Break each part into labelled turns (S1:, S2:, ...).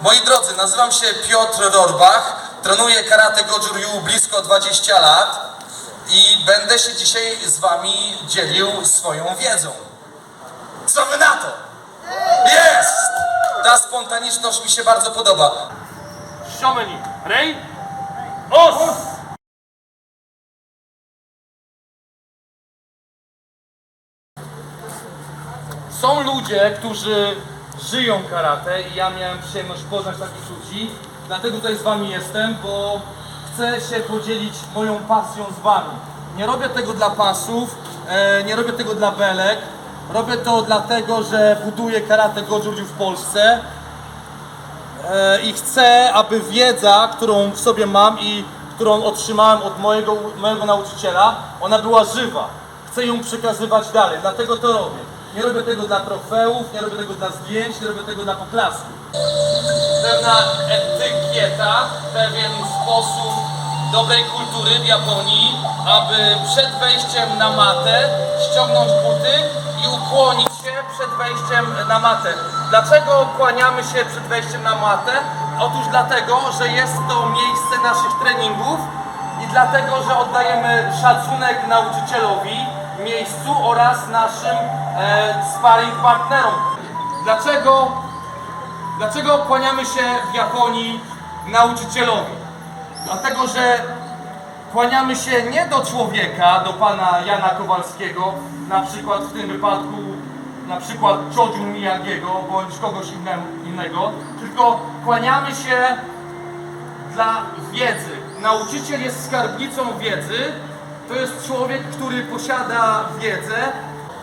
S1: Moi drodzy, nazywam się Piotr Rorbach, trenuję karate Goju blisko 20 lat i będę się dzisiaj z wami dzielił swoją wiedzą. Co wy na to? Jest! Ta spontaniczność mi się bardzo podoba.
S2: Many. Ready? Os! Są ludzie, którzy żyją karate i ja miałem przyjemność poznać takich ludzi. Dlatego tutaj z wami jestem, bo chcę się podzielić moją pasją z wami. Nie robię tego dla pasów, e, nie robię tego dla belek. Robię to dlatego, że buduję karate Goju w Polsce E, i chcę, aby wiedza, którą w sobie mam i którą otrzymałem od mojego, mojego nauczyciela, ona była żywa. Chcę ją przekazywać dalej, dlatego to robię. Nie robię tego dla trofeów, nie robię tego dla zdjęć, nie robię tego dla poklasku. Pewna etykieta, pewien sposób dobrej kultury w Japonii, aby przed wejściem na matę ściągnąć buty i ukłonić się przed wejściem na matę. Dlaczego kłaniamy się przed wejściem na matę? Otóż dlatego, że jest to miejsce naszych treningów i dlatego, że oddajemy szacunek nauczycielowi, miejscu oraz naszym e, sparring partnerom. Dlaczego Dlaczego kłaniamy się w Japonii nauczycielowi? Dlatego, że kłaniamy się nie do człowieka, do pana Jana Kowalskiego, na przykład w tym wypadku na przykład Chodziu Miyagiego bądź kogoś inne- innego, tylko kłaniamy się dla wiedzy. Nauczyciel jest skarbnicą wiedzy. To jest człowiek, który posiada wiedzę.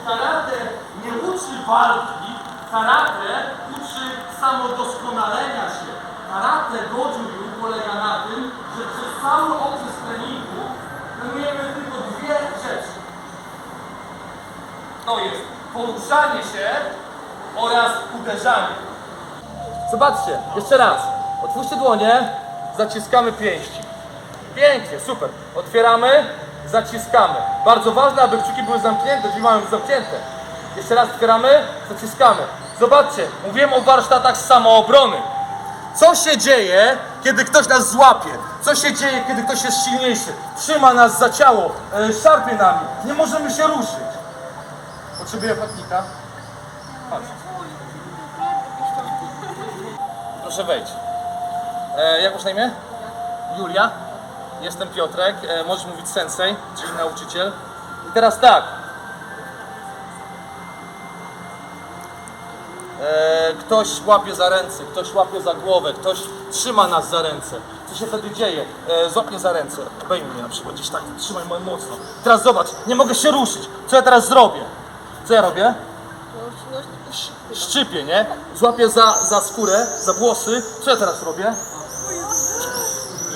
S2: Karate nie uczy walki, karate uczy samodoskonalenia się. Karate Goju polega na tym, że przez cały okres treningu trenujemy tylko dwie rzeczy. To jest poruszanie się oraz uderzanie. Zobaczcie, jeszcze raz. Otwórzcie dłonie, zaciskamy pięści. Pięknie, super. Otwieramy, zaciskamy. Bardzo ważne, aby kciuki były zamknięte, drzwi mają zamknięte. Jeszcze raz otwieramy, zaciskamy. Zobaczcie, mówiłem o warsztatach samoobrony. Co się dzieje, kiedy ktoś nas złapie? Co się dzieje, kiedy ktoś jest silniejszy? Trzyma nas za ciało, e, szarpie nami. Nie możemy się ruszyć. Potrzebuję. Chodź. Proszę wejść. E, jak masz na imię? Julia. Jestem Piotrek. E, możesz mówić sensei, czyli nauczyciel. I teraz tak. E, ktoś łapie za ręce, ktoś łapie za głowę, ktoś trzyma nas za ręce. Co się wtedy dzieje? E, złapie za ręce, obejmij mnie na przykład gdzieś tak, trzymaj moje mocno. Teraz zobacz, nie mogę się ruszyć. Co ja teraz zrobię? Co ja robię? Sz- Szczypię, nie? Złapię za, za skórę, za włosy. Co ja teraz robię?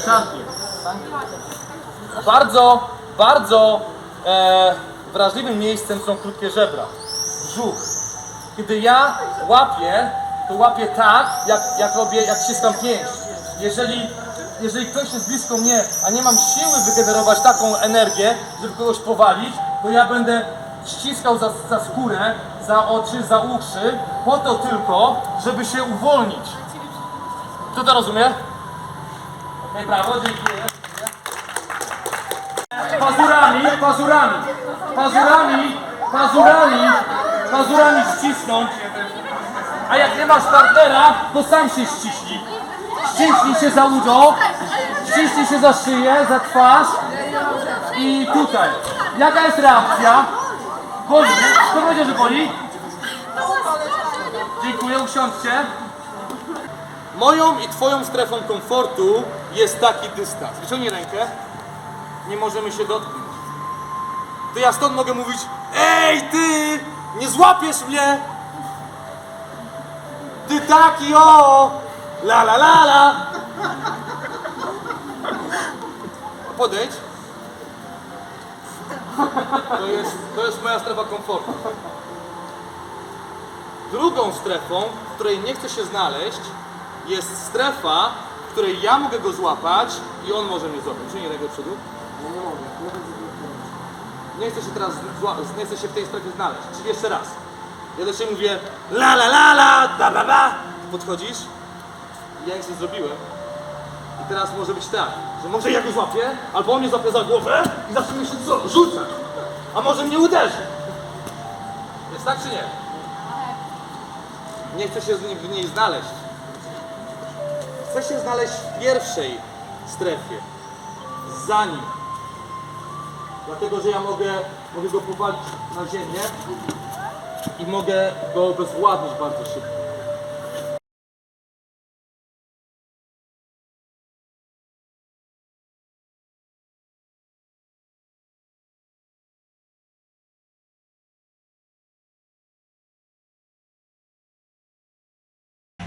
S2: Szarpię. Bardzo, bardzo e, wrażliwym miejscem są krótkie żebra. Brzuch. Kiedy ja łapię, to łapię tak, jak, jak robię, jak ściskam pięść. Jeżeli, jeżeli ktoś jest blisko mnie, a nie mam siły wygenerować taką energię, żeby kogoś powalić, to ja będę ściskał za, za skórę, za oczy, za uszy, po to tylko, żeby się uwolnić. Kto to rozumie? Okej, brawo, dziękuję. Pazurami, pazurami, pazurami, pazurami, pazurami ścisnąć. A jak nie masz partnera, to sam się ściśnij. Ściśnij się za udo, ściśnij się za szyję, za twarz i tutaj. Jaka jest reakcja? Boli? Kto powiedział, że boli? Dziękuję, usiądźcie. Moją i twoją strefą komfortu jest taki dystans. Wyciągnij rękę. Nie możemy się dotknąć. To ja stąd mogę mówić Ej ty! Nie złapiesz mnie! Ty taki o! La la la la! Podejdź. To jest, to jest moja strefa komfortu. Drugą strefą, w której nie chcę się znaleźć, jest strefa, w której ja mogę go złapać i on może mnie złapać. Czy nie rękę do Nie chcę się teraz nie chcę się w tej strefie znaleźć. Czyli jeszcze raz. Ja do ciebie mówię la la la la, da ba ba. Podchodzisz ja nic nie zrobiłem. I teraz może być tak, że może ja go złapię, albo on mnie złapie za głowę i zacznie się co? Rzucać. A może mnie uderzy. Jest tak czy nie? Nie chcę się z nim w niej znaleźć. Chcę się znaleźć w pierwszej strefie. Za nim. Dlatego, że ja mogę, mogę go powalić na ziemię i mogę go obezwładnić bardzo szybko.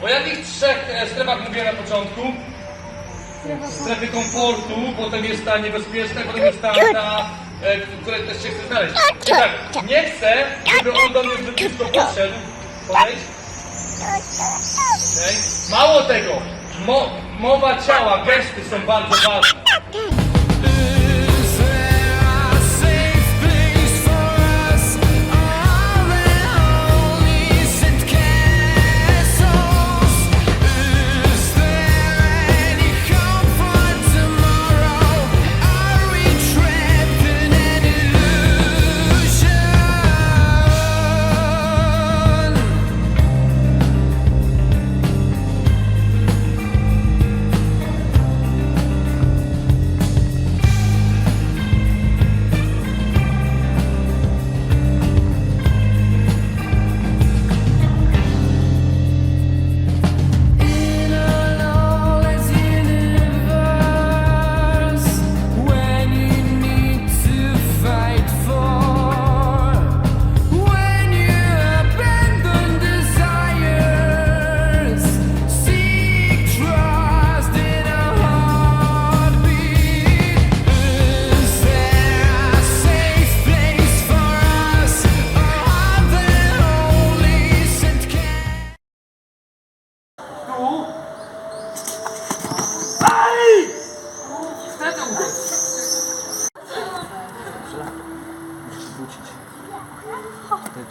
S2: O jakich trzech e, strefach mówiłem na początku? Strefy komfortu, potem jest ta niebezpieczna, potem jest ta, ta e, w której też się chcę znaleźć. I tak, nie chcę, żeby on do mnie zbyt blisko. Podejdź. Okej. Mało tego, mo, mowa ciała, gesty są bardzo ważne.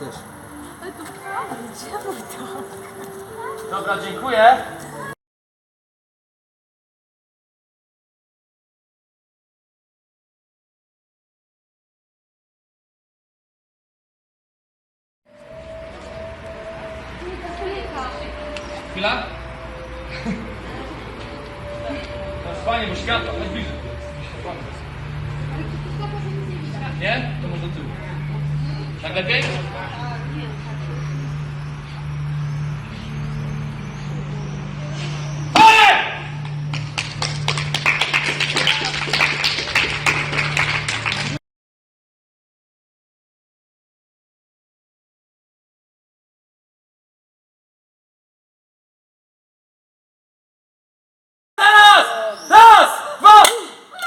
S2: Też. Dobra, dziękuję. Chwila. Teraz fajnie, bo światło, chodź bliżej. Nie? To może tył. Tak lepiej?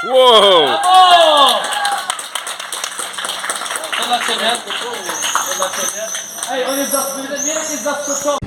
S3: Wow!
S2: O! To dla ciebie. To dla ciebie. Ej, on jest zaskoczony.